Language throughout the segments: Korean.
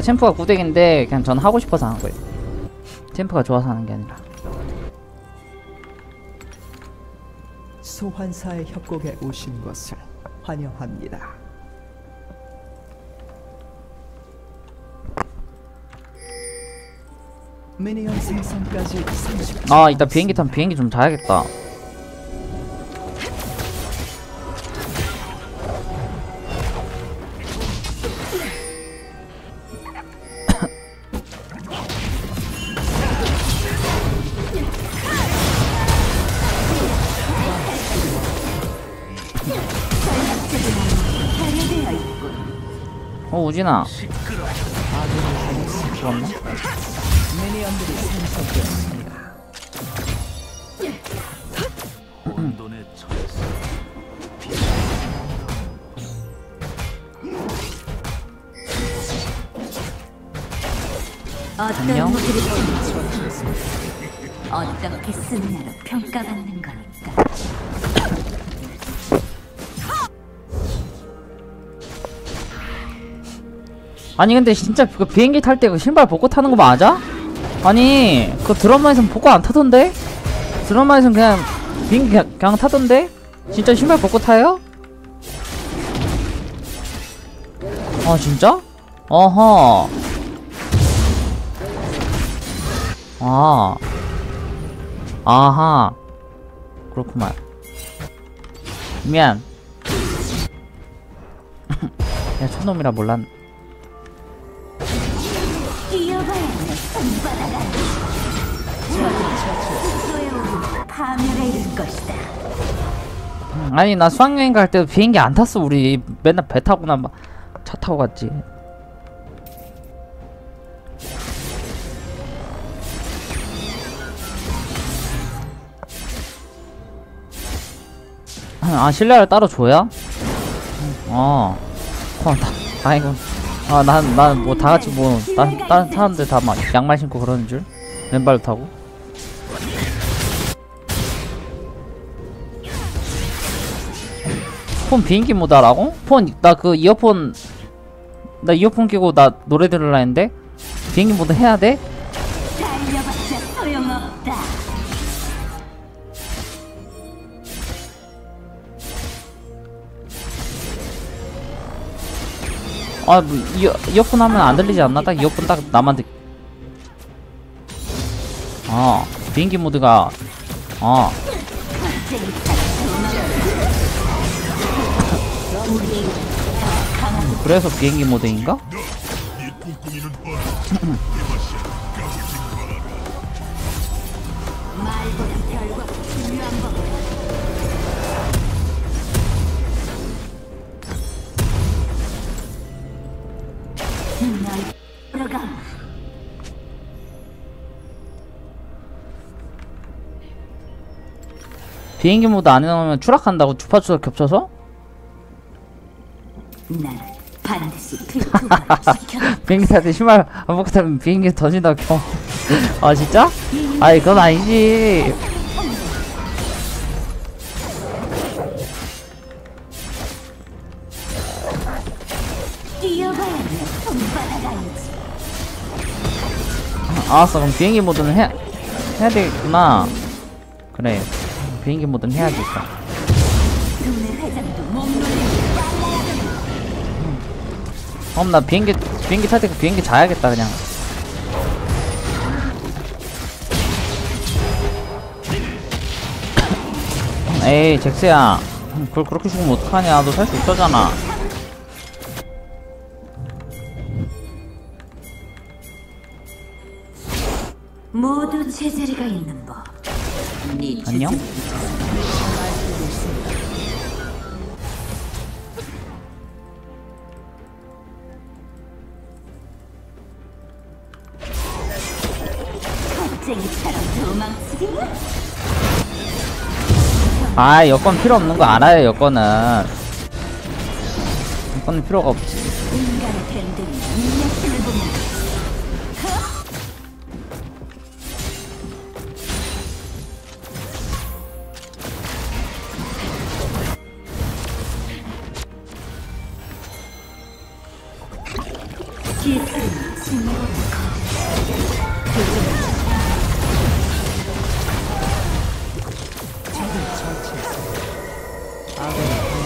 챔프가 구덱인데 그냥 전 하고 싶어서 하는 거예요. 챔프가 좋아서 하는 게 아니라. 소환사의 협곡에 오신 것을 환영합니다. 미니언 생성까지 30초. 아 이따 비행기 타면 비행기 좀 자야겠다. 어 우진아. 죽었나? 안녕. 어떤 어떻게 쓰느냐로 평가받는 거니까 아니 근데 진짜 그 비행기 탈 때 그 신발 벗고 타는 거 맞아? 아니 그 드라마에선 벗고 안 타던데? 드라마에선 그냥 비행기 그냥, 그냥 타던데? 진짜 신발 벗고 타요? 아 진짜? 어허 아 아하 그렇구만 미안 야 촌놈이라 몰랐 것이다. 아니 나 수학여행 갈 때도 비행기 안 탔어. 우리 맨날 배 타고나 막 차 타고 갔지. 아 실내를 따로 줘야? 어, 어 다, 다행이고. 아난 난 뭐 다 같이 뭐 다른 다른 사람들 다 막 양말 신고 그러는 줄? 맨발로 타고 폰 비행기 못 하라고? 폰 나 그 이어폰 나 이어폰 끼고 나 노래 들으려 했는데 비행기 모드 해야 돼? 아, 뭐 이어, 이어폰 하면 안 들리지 않나? 딱 이어폰 딱 나만 듣. 아, 비행기 모드가 아, 그래서 비행기 모드인가? 비행기 모드 안 해놓으면 추락한다고 주파수가 겹쳐서? 나는 반드시 지켜 비행기 탈때 신발 안 벗고 타면 비행기 던진다고 겨. 아 진짜? 아이 그건 아니지. 알았어 그럼 비행기 모드는 해 해야 되겠구나. 그래 비행기 모드는 해야겠다. 그럼 나 비행기 비행기 탈때그 비행기 자야겠다 그냥. 에이 잭스야 그걸 그렇게 죽으면 어떡하냐 너 살 수 있었잖아 모두 제자리가 있는 법. 네 안녕? 아 여권 필요 없는 거 알아요 여권은. 여권은 필요가 없지. 인간의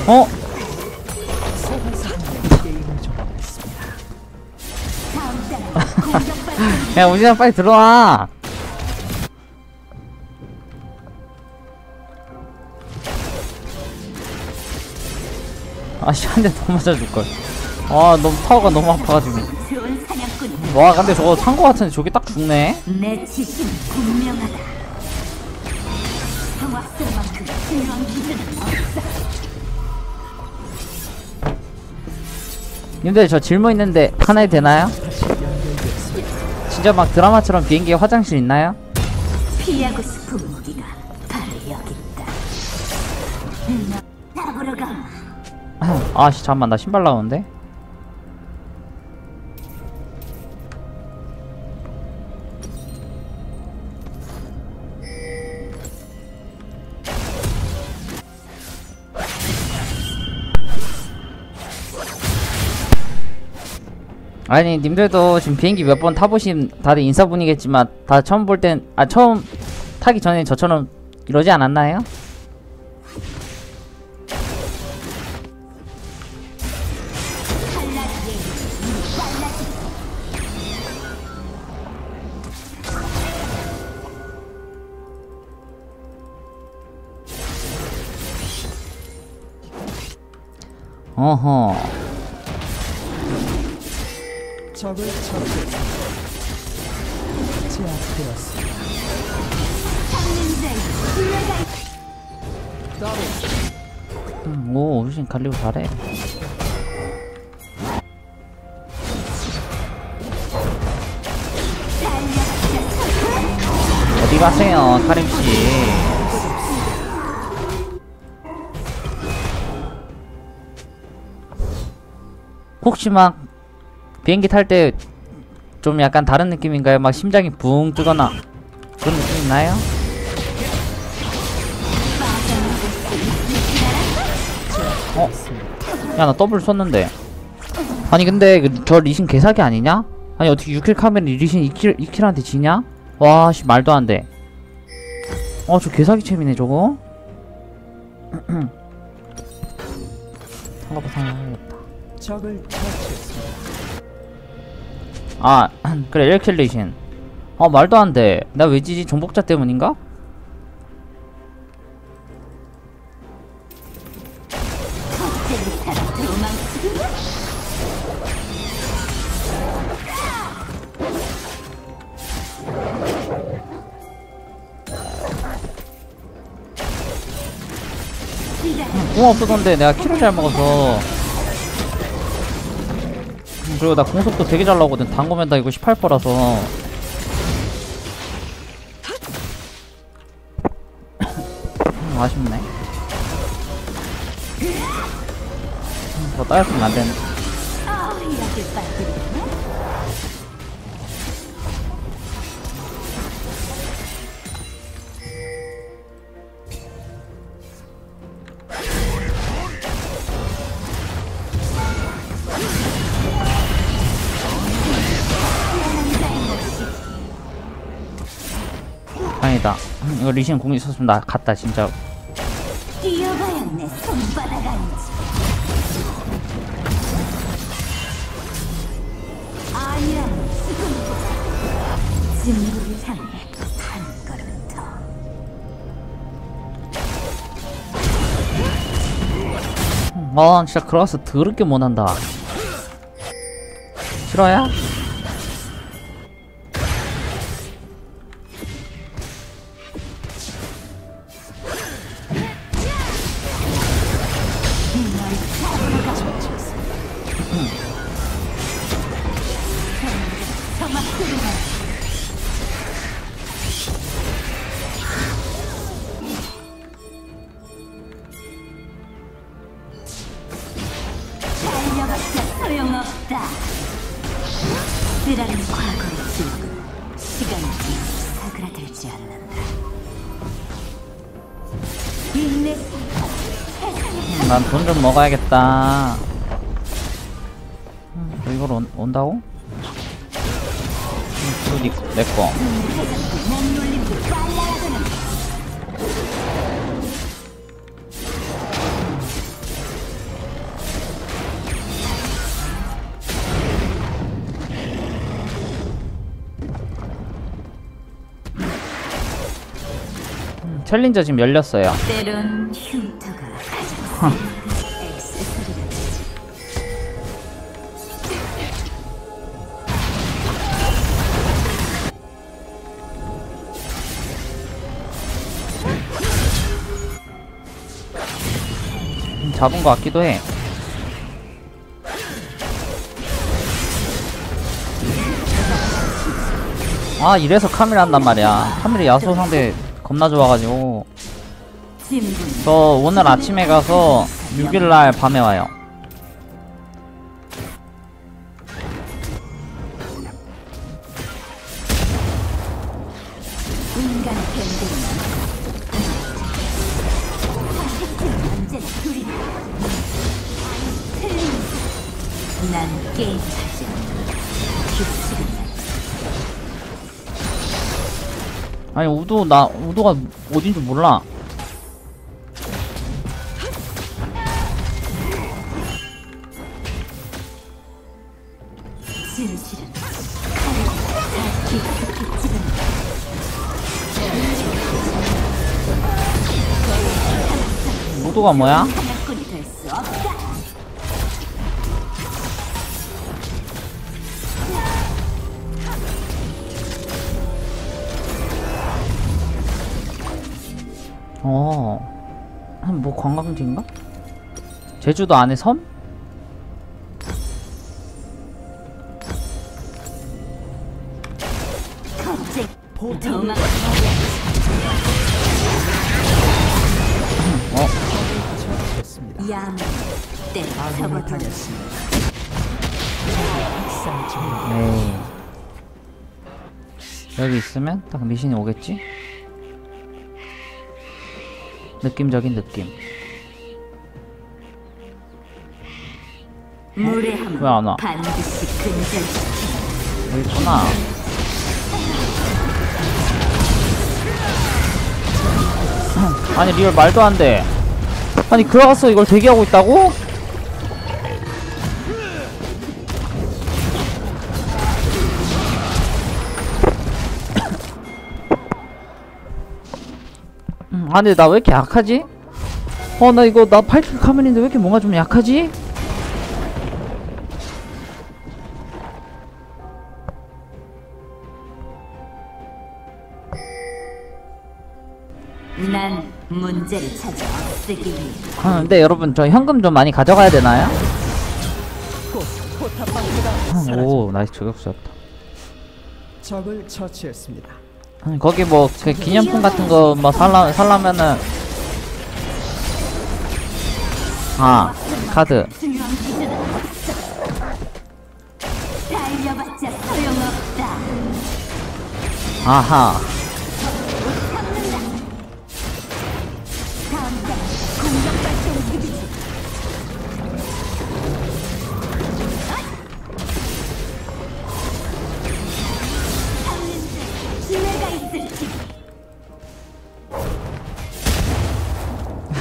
어? 야 우진아 빨리 들어와. 아씨 한 대 더 맞아줄걸. 아 너무 타워가 너무 아파가지고. 와 근데 저거 산거 같은데 저게 딱 죽네? 내 지심은 분명하다. 님들 저 질문 있는데 하나 해도 되나요? 진짜 막 드라마처럼 비행기에 화장실 있나요? 피하고 싶은 무기가 바로 여기 있다. 너 잡으러 가. 아씨 잠깐만 나 신발 나오는데 아니 님들도 지금 비행기 몇 번 타보신 다들 인사분이겠지만 다 처음 볼 땐 아 처음 타기 전에 저처럼 이러지 않았나요? 어허 적을 처치했습니다. 제압되었습니다. 음, 오 훨씬 갈리고 잘해 어디 가세요 카림씨 혹시 막 비행기 탈 때 좀 약간 다른 느낌인가요? 막 심장이 붕 뜨거나 그런 느낌 있나요? 어? 야 나 더블 썼는데 아니 근데 그, 저 리신 개사기 아니냐? 아니 어떻게 6킬 카멜 리신 2킬, 2킬한테 지냐? 와씨 말도 안돼 어 저 개사기 챔이네 저거 상가봐 상가야겠다 적을 처치했습니다. 아 그래 1킬 리신. 어 말도 안돼. 나 왜 지지? 정복자 때문인가? 공 없어던데 내가 키를 잘 먹어서. 음, 그리고 나 공속도 되게 잘 나오거든. 단거면 다 이거 18%라서. 음, 아쉽네. 음, 더 따였으면 안되는 아, 이거 리신 공이 있었으면 나 갔다 진짜 뛰어봐야 내 손바닥 안지. 아니라면 지금보다 진국을 향해 한 걸음 더. 아 진짜 크로스 더럽게 못한다 싫어야? 난 돈 좀 먹어야겠다. 이걸 온, 온다고? 또 니, 내꺼 음, 챌린저 지금 열렸어요. 때론 흉터가 가장 음, 잡은 것 같기도 해. 아 이래서 카밀 한단 말이야. 카밀이 야수 상대 겁나 좋아가지고 저 오늘 아침에 가서 6일날 밤에 와요. 아니 우도 나 우도가 어딘지 몰라. 진실은 우도가 뭐야? 사냥꾼이 될 수 없다 어. 한뭐 관광지인가? 제주도 안에 섬? 에이. 여기 있으면 딱 미신이 오겠지? 느낌적인 느낌. 무례함 왜 안 와? 반드시 여기 있구나. 아니 리얼 말도 안 돼. 아니 그라가스 이걸 대기하고 있다고? 음, 아니 나왜 이렇게 약하지? 어 나 이거 나 8킬 카면인데 왜 이렇게 뭔가 좀 약하지? 난 문제를 찾아 위해 아, 근데 여러분 저 현금 좀 많이 가져가야 되나요? 오. 나이스 저격수였다 적을 처치했습니다. 아니, 거기 뭐 그 기념품 같은 거 뭐 살라 살라면은 아. 카드. 아하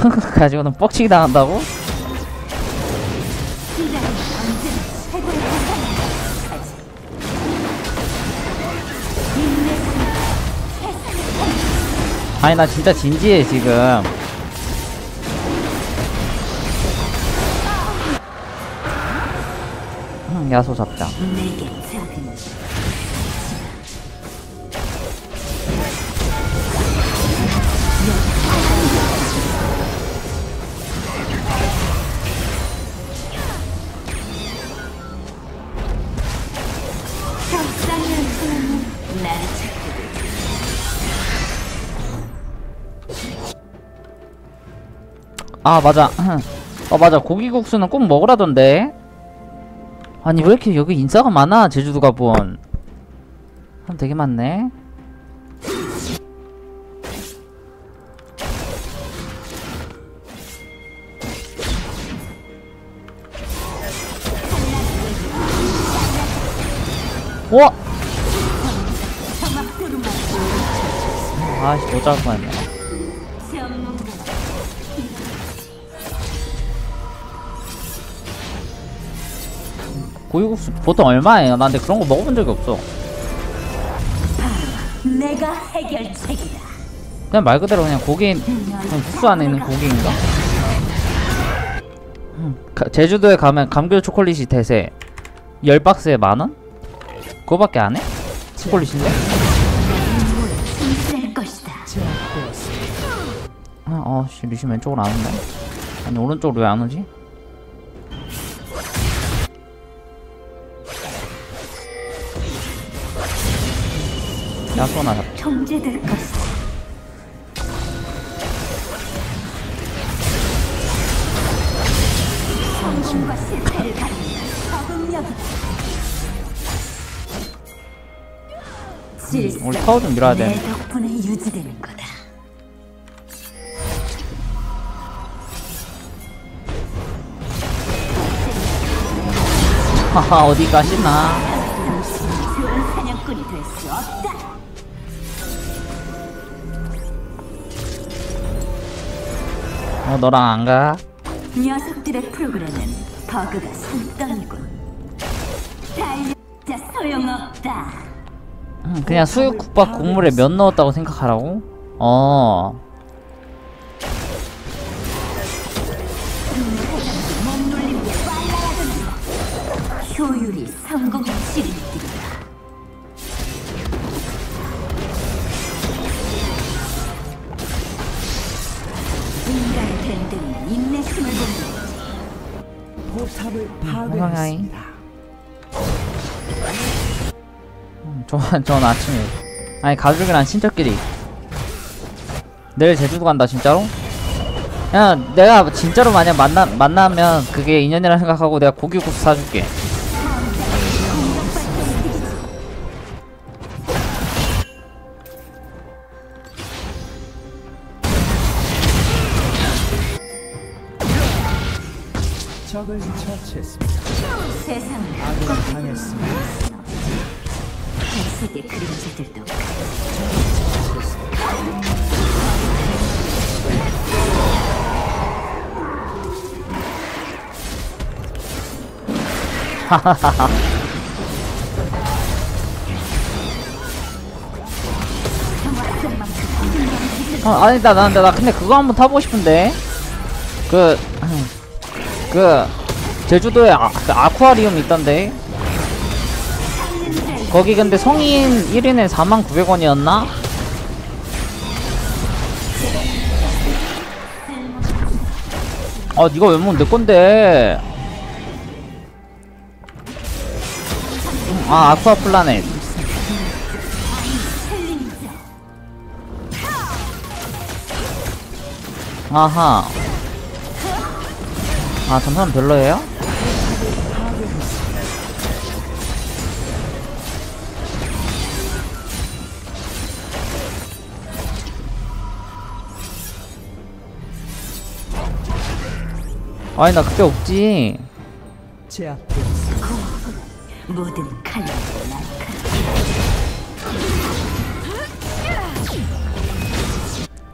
가지고는 뻑치기 당한다고? 아니 나 진짜 진지해 지금 음, 야소 잡자 아 맞아. 어 맞아. 고기국수는 꼭 먹으라던데. 아니 왜 이렇게 여기 인싸가 많아 제주도 가본. 사람 되게 많네. 와! 아씨 못 잡을 뻔했네 고기국수 보통 얼마예요? 나 근데 그런 거 먹어본 적이 없어 내가 해결책이다. 그냥 말 그대로 그냥 고기 그냥 국수 안에 있는 고기인가? 음, 가- 제주도에 가면 감귤 초콜릿이 대세 10박스에 만원? 그거밖에 안 해? 초콜릿인데? 아, 어, 씨, 리신 왼쪽으로 안 온다. 아니, 오른쪽으로 왜 안 오지? 야쏘나 잡. 통제될 것이다. 성공과 실패를 가린다. 적응력이다. 질서. 우리 타워 좀 밀어야 내 돼. 덕분에 유지되는 거다. 하하, 어디 가시나? 어, 너랑 안 가? 녀석들의 프로그램은 버그가 산더미군. 달려자 소용없다. 음, 그냥 수육국밥 국물에 면 넣었다고 생각하라고? 어. 효율이 성공의. 인간의 포탑을. 파괴했습니다. 음, 저, 전 아침에. 아니, 가족이랑 친척끼리. 내일 제주도 간다, 진짜로? 야, 내가 진짜로 만약 만나, 만나면 그게 인연이라 생각하고 내가 고기국수 사줄게. 어, 아니다, 나, 나, 나 근데 그거 한번 타보고 싶은데. 그, 그, 제주도에 아, 그 아쿠아리움 있던데. 거기 근데 성인 1인에 49,000원이었나? 아, 니가 왜 먹는 내 건데? 아, 아쿠아 플라넷. 아하. 아, 전선 별로예요? 아니, 나 그때 없지. 제압되었습니다. 모든 날카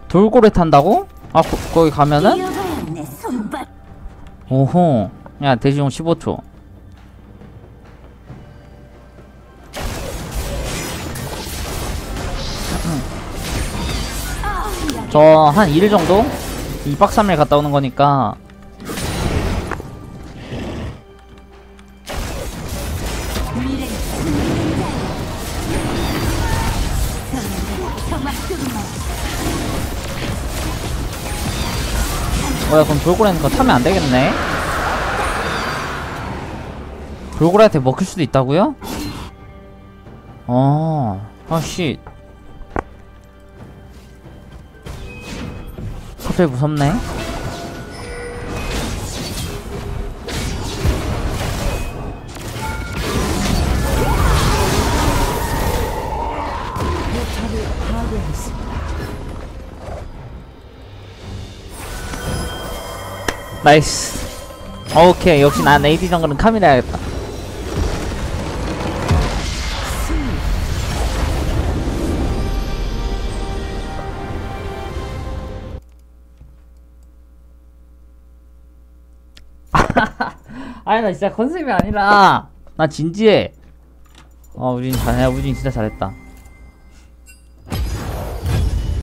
돌고래 탄다고? 아, 거, 거기 가면은? 오호. 야, 대지용 15초. 저 한 2일 정도? 2박 3일 갔다 오는 거니까 뭐야 그럼 돌고래는 그거 타면 안 되겠네. 돌고래한테 먹힐 수도 있다고요? 어 아씨 갑자기 무섭네 나이스. 오케이 역시 난 AD 정글은 카미라 야겠다. 아니 나 진짜 컨셉이 아니라. 나 진지해. 어 우진 잘해 우진 진짜 잘했다.